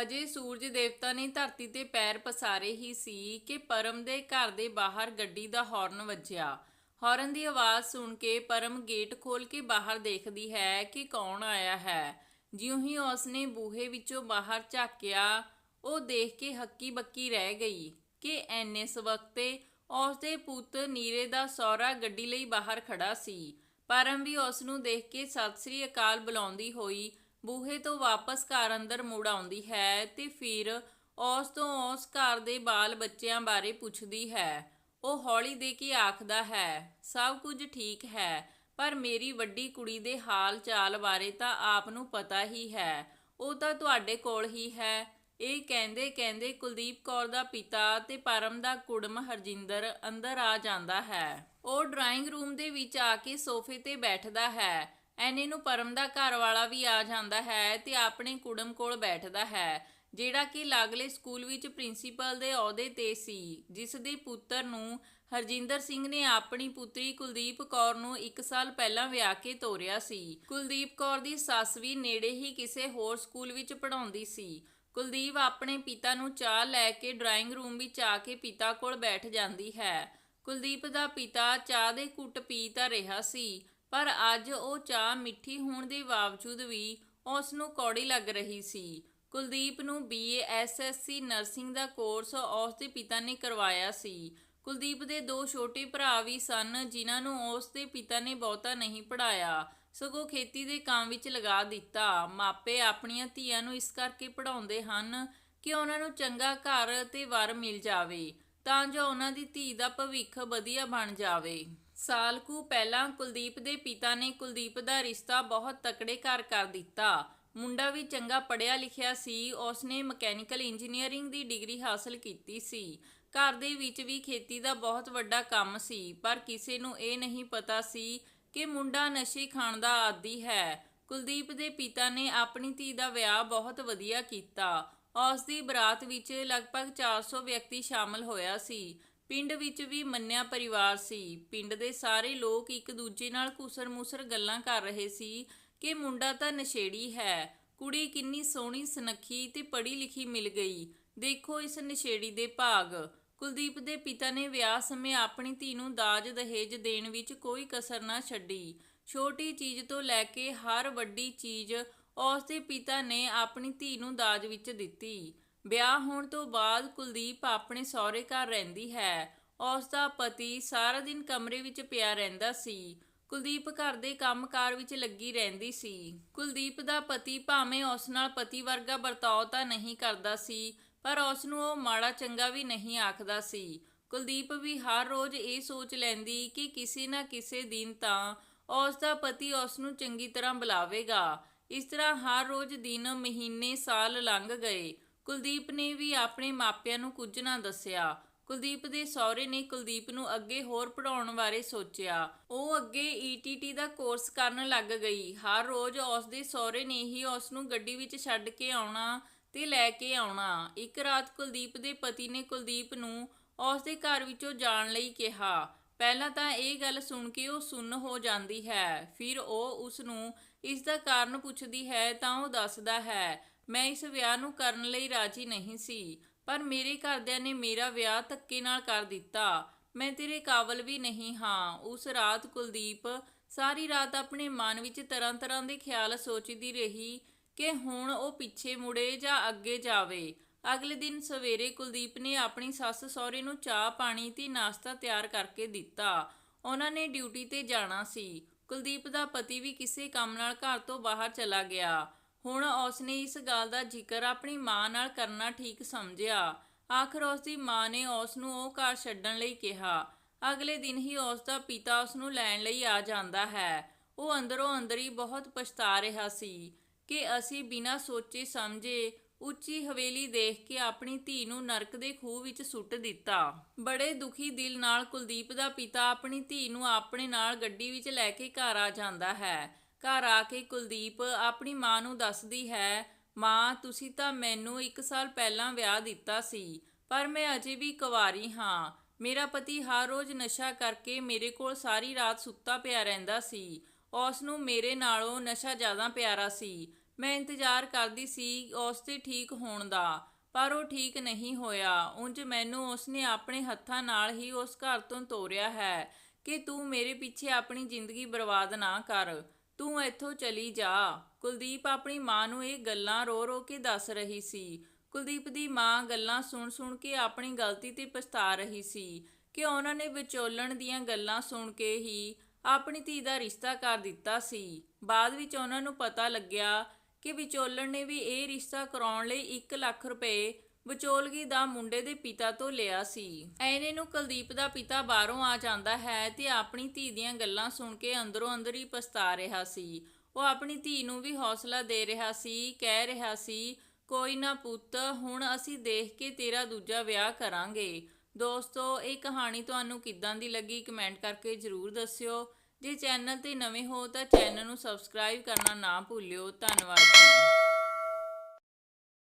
ਅਜੇ ਸੂਰਜ ਦੇਵਤਾ ਨੇ ਧਰਤੀ ਤੇ ਪੈਰ ਪਸਾਰੇ ਹੀ ਸੀ ਕਿ ਪਰਮ ਦੇ ਘਰ ਦੇ ਬਾਹਰ ਗੱਡੀ ਦਾ ਹਾਰਨ ਵੱਜਿਆ। ਹਾਰਨ ਦੀ ਆਵਾਜ਼ ਸੁਣ ਕੇ ਪਰਮ ਗੇਟ ਖੋਲ ਕੇ ਬਾਹਰ ਦੇਖਦੀ ਹੈ ਕਿ ਕੌਣ ਆਇਆ ਹੈ। ਜਿਉਂ ਹੀ ਉਸਨੇ ਬੂਹੇ ਵਿੱਚੋਂ ਬਾਹਰ ਝਾਕਿਆ, ਉਹ ਦੇਖ ਕੇ ਹੱਕੀ ਬੱਕੀ ਰਹਿ ਗਈ ਕਿ ਐਨੇ ਸਵਖਤੇ ਉਸਦੇ ਪੁੱਤ ਨੀਰੇ ਦਾ ਸਹੁਰਾ ਗੱਡੀ ਲਈ ਬਾਹਰ ਖੜਾ ਸੀ। ਪਰਮ ਵੀ ਉਸ ਨੂੰ ਦੇਖ ਕੇ ਸਤਿ ਸ੍ਰੀ ਅਕਾਲ ਬੁਲਾਉਂਦੀ ਹੋਈ ਬੂਹੇ ਤੋਂ ਵਾਪਸ ਘਰ ਅੰਦਰ ਮੁੜ ਆਉਂਦੀ ਹੈ ਤੇ ਫਿਰ ਉਸ ਤੋਂ ਉਸ ਘਰ ਦੇ ਬਾਲ ਬੱਚਿਆਂ ਬਾਰੇ ਪੁੱਛਦੀ ਹੈ। ਉਹ ਹੌਲੀ ਦੇ ਕੇ ਆਖਦਾ ਹੈ, ਸਭ ਕੁਝ ਠੀਕ ਹੈ, ਪਰ ਮੇਰੀ ਵੱਡੀ ਕੁੜੀ ਦੇ ਹਾਲ ਚਾਲ ਬਾਰੇ ਤਾਂ ਆਪ ਨੂੰ ਪਤਾ ਹੀ ਹੈ। ਉਹ ਤਾਂ ਤੁਹਾਡੇ ਕੋਲ ਹੀ ਹੈ। ਇਹ ਕਹਿੰਦੇ ਕਹਿੰਦੇ ਕੁਲਦੀਪ ਕੌਰ ਦਾ ਪਿਤਾ ਤੇ ਪਰਮ ਦਾ ਕੁੜਮ ਹਰਜਿੰਦਰ ਅੰਦਰ ਆ ਜਾਂਦਾ ਹੈ। ਉਹ ਡਰਾਇੰਗ ਰੂਮ ਦੇ ਵਿੱਚ ਆ ਕੇ ਸੋਫੇ ਤੇ ਬੈਠਦਾ ਹੈ। ਐਨੇ ਨੂੰ ਪਰਮ ਦਾ ਘਰ ਵਾਲਾ ਵੀ ਆ ਜਾਂਦਾ ਹੈ ਤੇ ਆਪਣੇ ਕੁੜਮ ਕੋਲ ਬੈਠਦਾ ਹੈ, ਜਿਹੜਾ ਕਿ ਲਾਗਲੇ ਸਕੂਲ ਵਿੱਚ ਪ੍ਰਿੰਸੀਪਲ ਦੇ ਅਹੁਦੇ ਤੇ ਸੀ ਜਿਸ ਦੇ ਪੁੱਤਰ ਨੂੰ ਹਰਜਿੰਦਰ ਸਿੰਘ ਨੇ ਆਪਣੀ ਪੁੱਤਰੀ ਕੁਲਦੀਪ ਕੌਰ ਨੂੰ 1 ਸਾਲ ਪਹਿਲਾਂ ਵਿਆਹ ਕੇ ਤੋਰਿਆ ਸੀ। ਕੁਲਦੀਪ ਕੌਰ ਦੀ ਸੱਸ ਵੀ ਨੇੜੇ ਹੀ ਕਿਸੇ ਹੋਰ ਸਕੂਲ ਵਿੱਚ ਪੜ੍ਹਾਉਂਦੀ ਸੀ। ਕੁਲਦੀਪ ਆਪਣੇ ਪਿਤਾ ਨੂੰ ਚਾਹ ਲੈ ਕੇ ਡਰਾਇੰਗ ਰੂਮ ਵਿੱਚ ਆ ਕੇ ਪਿਤਾ ਕੋਲ ਬੈਠ ਜਾਂਦੀ ਹੈ। ਕੁਲਦੀਪ ਦਾ ਪਿਤਾ ਚਾਹ ਦੇ ਘੁੱਟ ਪੀ ਤਾਂ ਰਿਹਾ ਸੀ ਪਰ ਅੱਜ ਉਹ ਚਾਹ ਮਿੱਠੀ ਹੋਣ ਦੇ ਬਾਵਜੂਦ ਵੀ ਉਸ ਨੂੰ ਕੌੜੀ ਲੱਗ ਰਹੀ ਸੀ। ਕੁਲਦੀਪ ਨੂੰ ਬੀਏ ਐਸਐਸਸੀ ਨਰਸਿੰਗ ਦਾ ਕੋਰਸ ਉਸ ਦੇ ਪਿਤਾ ਨੇ ਕਰਵਾਇਆ ਸੀ। ਕੁਲਦੀਪ ਦੇ ਦੋ ਛੋਟੇ ਭਰਾ ਵੀ ਸਨ, ਜਿਨ੍ਹਾਂ ਨੂੰ ਉਸ ਦੇ ਪਿਤਾ ਨੇ ਬਹੁਤਾ ਨਹੀਂ ਪੜਾਇਆ ਸਗੋਂ ਖੇਤੀ ਦੇ ਕੰਮ ਵਿੱਚ ਲਗਾ ਦਿੱਤਾ। ਮਾਪੇ ਆਪਣੀਆਂ ਧੀਆਂ ਨੂੰ ਇਸ ਕਰਕੇ ਪੜਾਉਂਦੇ ਹਨ ਕਿ ਉਹਨਾਂ ਨੂੰ ਚੰਗਾ ਘਰ ਤੇ ਵਰ ਮਿਲ ਜਾਵੇ। ਤਾਂ ਜੋ ਉਹਨਾਂ ਦੀ ਧੀ ਦਾ ਭਵਿੱਖ ਵਧੀਆ ਬਣ ਜਾਵੇ। ਸਾਲ ਕੁ ਪਹਿਲਾਂ ਕੁਲਦੀਪ ਦੇ ਪਿਤਾ ਨੇ ਕੁਲਦੀਪ ਦਾ ਰਿਸ਼ਤਾ ਬਹੁਤ ਤਕੜੇ ਘਰ ਕਰ ਦਿੱਤਾ। ਮੁੰਡਾ ਵੀ ਚੰਗਾ ਪੜਿਆ ਲਿਖਿਆ ਸੀ। ਉਸਨੇ ਮਕੈਨੀਕਲ ਇੰਜੀਨੀਅਰਿੰਗ ਦੀ ਡਿਗਰੀ ਹਾਸਲ ਕੀਤੀ ਸੀ। ਘਰ ਦੇ ਵਿੱਚ ਵੀ ਖੇਤੀ ਦਾ ਬਹੁਤ ਵੱਡਾ ਕੰਮ ਸੀ, ਪਰ ਕਿਸੇ ਨੂੰ ਇਹ ਨਹੀਂ ਪਤਾ ਸੀ ਕਿ ਮੁੰਡਾ ਨਸ਼ੇ ਖਾਣ ਦਾ ਆਦੀ ਹੈ। ਕੁਲਦੀਪ ਦੇ ਪਿਤਾ ਨੇ ਆਪਣੀ ਧੀ ਦਾ ਵਿਆਹ ਬਹੁਤ ਵਧੀਆ ਕੀਤਾ। ਉਸ ਦੀ ਬਰਾਤ ਵਿੱਚ ਲਗਭਗ 400 ਵਿਅਕਤੀ ਸ਼ਾਮਲ ਹੋਇਆ ਸੀ। ਪਿੰਡ ਵਿੱਚ ਵੀ ਮੰਨਿਆ ਪਰਿਵਾਰ ਸੀ। ਪਿੰਡ ਦੇ ਸਾਰੇ ਲੋਕ ਇੱਕ ਦੂਜੇ ਨਾਲ ਕੁਸਰ-ਮੁਸਰ ਗੱਲਾਂ ਕਰ ਰਹੇ ਸੀ ਕਿ ਮੁੰਡਾ ਤਾਂ ਨਸ਼ੇੜੀ ਹੈ, ਕੁੜੀ ਕਿੰਨੀ ਸੋਹਣੀ, ਸੁਨੱਖੀ ਤੇ ਪੜ੍ਹੀ ਲਿਖੀ ਮਿਲ ਗਈ। ਦੇਖੋ ਇਸ ਨਸ਼ੇੜੀ ਦੇ ਭਾਗ। ਕੁਲਦੀਪ ਦੇ ਪਿਤਾ ਨੇ ਵਿਆਹ ਸਮੇਂ ਆਪਣੀ ਧੀ ਨੂੰ ਦਾਜ ਦਹੇਜ ਦੇਣ ਵਿੱਚ ਕੋਈ ਕਸਰ ਨਾ ਛੱਡੀ। ਛੋਟੀ ਚੀਜ਼ ਤੋਂ ਲੈ ਕੇ ਹਰ ਵੱਡੀ ਚੀਜ਼ ਉਸ ਦੇ ਪਿਤਾ ਨੇ ਆਪਣੀ ਧੀ ਨੂੰ ਦਾਜ ਵਿੱਚ ਦਿੱਤੀ। ਵਿਆਹ ਹੋਣ ਤੋਂ ਬਾਅਦ ਕੁਲਦੀਪ ਆਪਣੇ ਸਹੁਰੇ ਘਰ ਰਹਿੰਦੀ ਹੈ। ਉਸ ਦਾ ਪਤੀ ਸਾਰਾ ਦਿਨ ਕਮਰੇ ਵਿੱਚ ਪਿਆ ਰਹਿੰਦਾ ਸੀ। ਕੁਲਦੀਪ ਘਰ ਦੇ ਕੰਮਕਾਰ ਵਿੱਚ ਲੱਗੀ ਰਹਿੰਦੀ ਸੀ। ਕੁਲਦੀਪ ਦਾ ਪਤੀ ਭਾਵੇਂ ਉਸ ਨਾਲ ਪਤੀ ਵਰਗਾ ਵਰਤਾਓ ਤਾਂ ਨਹੀਂ ਕਰਦਾ ਸੀ, ਪਰ ਉਸ ਨੂੰ ਉਹ ਮਾੜਾ ਚੰਗਾ ਵੀ ਨਹੀਂ ਆਖਦਾ ਸੀ। ਕੁਲਦੀਪ ਵੀ ਹਰ ਰੋਜ਼ ਇਹ ਸੋਚ ਲੈਂਦੀ ਕਿ ਕਿਸੇ ਨਾ ਕਿਸੇ ਦਿਨ ਤਾਂ ਉਸ ਦਾ ਪਤੀ ਉਸ ਨੂੰ ਚੰਗੀ ਤਰ੍ਹਾਂ ਬੁਲਾਵੇਗਾ। ਇਸ ਤਰ੍ਹਾਂ ਹਰ ਰੋਜ਼ ਦਿਨ, ਮਹੀਨੇ, ਸਾਲ ਲੰਘ ਗਏ। ਕੁਲਦੀਪ ਨੇ ਵੀ ਆਪਣੇ ਮਾਪਿਆਂ ਨੂੰ ਕੁਝ ਨਾ ਦੱਸਿਆ। ਕੁਲਦੀਪ ਦੇ ਸਹੁਰੇ ਨੇ ਕੁਲਦੀਪ ਨੂੰ ਅੱਗੇ ਹੋਰ ਪੜਾਉਣ ਬਾਰੇ ਸੋਚਿਆ। ਉਹ ਅੱਗੇ ਈਟੀਟੀ ਦਾ ਕੋਰਸ ਕਰਨ ਲੱਗ ਗਈ। ਹਰ ਰੋਜ਼ ਉਸ ਦੇ ਸਹੁਰੇ ਨੇ ਹੀ ਉਸ ਨੂੰ ਗੱਡੀ ਵਿੱਚ ਛੱਡ ਕੇ ਆਉਣਾ ਤੇ ਲੈ ਕੇ ਆਉਣਾ। ਇੱਕ ਰਾਤ ਕੁਲਦੀਪ ਦੇ ਪਤੀ ਨੇ ਕੁਲਦੀਪ ਨੂੰ ਉਸ ਦੇ ਘਰ ਵਿੱਚੋਂ ਜਾਣ ਲਈ ਕਿਹਾ। ਪਹਿਲਾਂ ਤਾਂ ਇਹ ਗੱਲ ਸੁਣ ਕੇ ਉਹ ਸੁੰਨ ਹੋ ਜਾਂਦੀ ਹੈ, ਫਿਰ ਉਹ ਉਸ ਨੂੰ ਇਸ ਦਾ ਕਾਰਨ ਪੁੱਛਦੀ ਹੈ ਤਾਂ ਉਹ ਦੱਸਦਾ ਹੈ, ਮੈਂ ਇਸ ਵਿਆਹ ਨੂੰ ਕਰਨ ਲਈ ਰਾਜੀ ਨਹੀਂ ਸੀ, ਪਰ ਮੇਰੇ ਘਰਦਿਆਂ ਨੇ ਮੇਰਾ ਵਿਆਹ ਧੱਕੇ ਨਾਲ ਕਰ ਦਿੱਤਾ। ਮੈਂ ਤੇਰੇ ਕਾਬਲ ਵੀ ਨਹੀਂ ਹਾਂ। ਉਸ ਰਾਤ ਕੁਲਦੀਪ ਸਾਰੀ ਰਾਤ ਆਪਣੇ ਮਨ ਵਿੱਚ ਤਰ੍ਹਾਂ ਤਰ੍ਹਾਂ ਦੇ ਖਿਆਲ ਸੋਚਦੀ ਰਹੀ ਕਿ ਹੁਣ ਉਹ ਪਿੱਛੇ ਮੁੜੇ ਜਾਂ ਅੱਗੇ ਜਾਵੇ। ਅਗਲੇ ਦਿਨ ਸਵੇਰੇ ਕੁਲਦੀਪ ਨੇ ਆਪਣੀ ਸੱਸ ਸਹੁਰੇ ਨੂੰ ਚਾਹ, ਪਾਣੀ ਤੇ ਨਾਸ਼ਤਾ ਤਿਆਰ ਕਰਕੇ ਦਿੱਤਾ। ਉਹਨਾਂ ਨੇ ਡਿਊਟੀ ਤੇ ਜਾਣਾ ਸੀ। ਕੁਲਦੀਪ ਦਾ ਪਤੀ ਵੀ ਕਿਸੇ ਕੰਮ ਨਾਲ ਘਰ ਤੋਂ ਬਾਹਰ ਚਲਾ ਗਿਆ। ਹੁਣ ਉਸਨੇ ਇਸ ਗੱਲ ਦਾ ਜ਼ਿਕਰ ਆਪਣੀ ਮਾਂ ਨਾਲ ਕਰਨਾ ਠੀਕ ਸਮਝਿਆ। ਆਖਰ ਉਸ ਦੀ ਮਾਂ ਨੇ ਉਸ ਨੂੰ ਉਹ ਘਰ ਛੱਡਣ ਲਈ ਕਿਹਾ। ਅਗਲੇ ਦਿਨ ਹੀ ਉਸ ਦਾ ਪਿਤਾ ਉਸ ਨੂੰ ਲੈਣ ਲਈ ਆ ਜਾਂਦਾ ਹੈ। ਉਹ ਅੰਦਰੋਂ ਅੰਦਰ ਹੀ ਬਹੁਤ ਪਛਤਾ ਰਿਹਾ ਸੀ ਕਿ ਅਸੀਂ ਬਿਨਾਂ ਸੋਚੇ ਸਮਝੇ ਉੱਚੀ ਹਵੇਲੀ ਦੇਖ ਕੇ ਆਪਣੀ ਧੀ ਨੂੰ ਨਰਕ ਦੇ ਖੂਹ ਵਿੱਚ ਸੁੱਟ ਦਿੱਤਾ। ਬੜੇ ਦੁਖੀ ਦਿਲ ਨਾਲ ਕੁਲਦੀਪ ਦਾ ਪਿਤਾ ਆਪਣੀ ਧੀ ਨੂੰ ਆਪਣੇ ਨਾਲ ਗੱਡੀ ਵਿੱਚ ਲੈ ਕੇ ਘਰ ਆ ਜਾਂਦਾ ਹੈ। ਘਰ ਆ ਕੇ ਕੁਲਦੀਪ ਆਪਣੀ ਮਾਂ ਨੂੰ ਦੱਸਦੀ ਹੈ, ਮਾਂ, ਤੁਸੀਂ ਤਾਂ ਮੈਨੂੰ 1 ਸਾਲ ਪਹਿਲਾਂ ਵਿਆਹ ਦਿੱਤਾ ਸੀ, ਪਰ ਮੈਂ ਅਜੇ ਵੀ ਕੁਵਾਰੀ ਹਾਂ। ਮੇਰਾ ਪਤੀ ਹਰ ਰੋਜ਼ ਨਸ਼ਾ ਕਰਕੇ ਮੇਰੇ ਕੋਲ ਸਾਰੀ ਰਾਤ ਸੁੱਤਾ ਪਿਆ ਰਹਿੰਦਾ ਸੀ। ਉਸ ਨੂੰ ਮੇਰੇ ਨਾਲੋਂ ਨਸ਼ਾ ਜ਼ਿਆਦਾ ਪਿਆਰਾ ਸੀ। ਮੈਂ ਇੰਤਜ਼ਾਰ ਕਰਦੀ ਸੀ ਉਸ ਦੇ ਠੀਕ ਹੋਣ ਦਾ, ਪਰ ਉਹ ਠੀਕ ਨਹੀਂ ਹੋਇਆ। ਉਂਝ ਮੈਨੂੰ ਉਸਨੇ ਆਪਣੇ ਹੱਥਾਂ ਨਾਲ ਹੀ ਉਸ ਘਰ ਤੋਂ ਤੋਰਿਆ ਹੈ ਕਿ ਤੂੰ ਮੇਰੇ ਪਿੱਛੇ ਆਪਣੀ ਜ਼ਿੰਦਗੀ ਬਰਬਾਦ ਨਾ ਕਰ। ਤੂੰ ਇੱਥੋਂ ਚਲੀ ਜਾ। ਕੁਲਦੀਪ ਆਪਣੀ ਮਾਂ ਨੂੰ ਇਹ ਗੱਲਾਂ ਰੋ ਰੋ ਕੇ ਦੱਸ ਰਹੀ ਸੀ। ਕੁਲਦੀਪ ਦੀ ਮਾਂ ਗੱਲਾਂ ਸੁਣ ਸੁਣ ਕੇ ਆਪਣੀ ਗਲਤੀ ਤੇ ਪਛਤਾ ਰਹੀ ਸੀ ਕਿ ਉਹਨਾਂ ਨੇ ਵਿਚੋਲਣ ਦੀਆਂ ਗੱਲਾਂ ਸੁਣ ਕੇ ਹੀ ਆਪਣੀ ਧੀ ਦਾ ਰਿਸ਼ਤਾ ਕਰ ਦਿੱਤਾ ਸੀ। ਬਾਅਦ ਵਿੱਚ ਉਹਨਾਂ ਨੂੰ ਪਤਾ ਲੱਗਿਆ ਕਿ ਵਿਚੋਲਣ ਨੇ ਵੀ ਇਹ ਰਿਸ਼ਤਾ ਕਰਾਉਣ ਲਈ 1 ਲੱਖ ਰੁਪਏ ਵਿਚੋਲਗੀ ਦਾ ਮੁੰਡੇ ਦੇ ਪਿਤਾ ਤੋਂ ਲਿਆ ਸੀ। ਐਨੇ ਨੂੰ ਕੁਲਦੀਪ ਦਾ ਪਿਤਾ ਬਾਹਰੋਂ ਆ ਜਾਂਦਾ ਹੈ ਤੇ ਆਪਣੀ ਧੀ ਦੀਆਂ ਗੱਲਾਂ ਸੁਣ ਕੇ ਅੰਦਰੋਂ ਅੰਦਰ ਹੀ ਪਛਤਾ ਰਿਹਾ ਸੀ। ਉਹ ਆਪਣੀ ਧੀ ਨੂੰ ਵੀ ਹੌਸਲਾ ਦੇ ਰਿਹਾ ਸੀ, ਕਹਿ ਰਿਹਾ ਸੀ, ਕੋਈ ਨਾ ਪੁੱਤ, ਹੁਣ ਅਸੀਂ ਦੇਖ ਕੇ ਤੇਰਾ ਦੂਜਾ ਵਿਆਹ ਕਰਾਂਗੇ। ਦੋਸਤੋ, ਇਹ ਕਹਾਣੀ ਤੁਹਾਨੂੰ ਕਿੱਦਾਂ ਦੀ ਲੱਗੀ? ਕਮੈਂਟ ਕਰਕੇ ਜਰੂਰ ਦੱਸਿਓ। ਜੇ ਚੈਨਲ ਤੇ ਨਵੇਂ ਹੋ ਤਾਂ ਚੈਨਲ ਨੂੰ ਸਬਸਕ੍ਰਾਈਬ ਕਰਨਾ ਨਾ ਭੁੱਲਿਓ। ਧੰਨਵਾਦ ਜੀ।